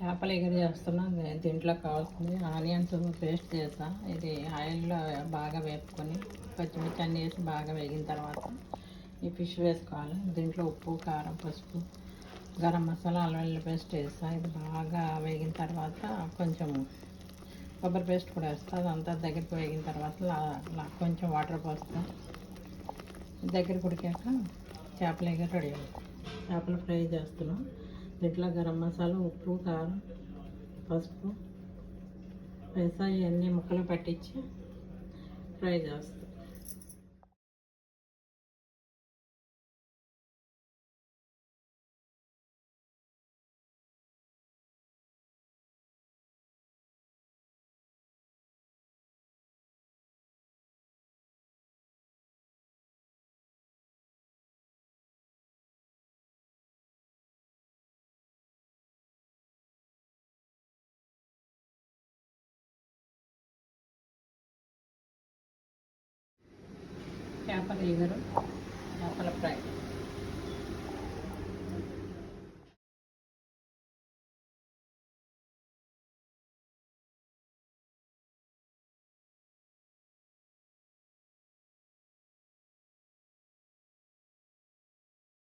చేపలు ఎగర చేస్తున్నా దీంట్లో కావాల్సింది ఆనియన్స్ పేస్ట్ చేసా ఇది ఆయిల్లో బాగా వేపుకొని పచ్చిమిర్చి అన్నీ వేసి బాగా వేగిన తర్వాత ఈ ఫిష్ వేసుకోవాలి. దీంట్లో ఉప్పు కారం పసుపు గరం మసాలా అల్లం పేస్ట్ వేస్తా. ఇది బాగా వేగిన తర్వాత కొంచెం కొబ్బరి పేస్ట్ కూడా వేస్తా. అదంతా దగ్గరికి వేగిన తర్వాత కొంచెం వాటర్ పోస్తా. దగ్గర ఉడికాక చేపలు ఎగర రెడీ. అవుతాయి చేపలు ఫ్రై చేస్తున్నాం. దీంట్లో గరం మసాలా ఉప్పు కారం పసుపు వేసా ఇవన్నీ ముక్కలు పట్టించి ఫ్రై చేస్తాం. അപ്പം ലീവറും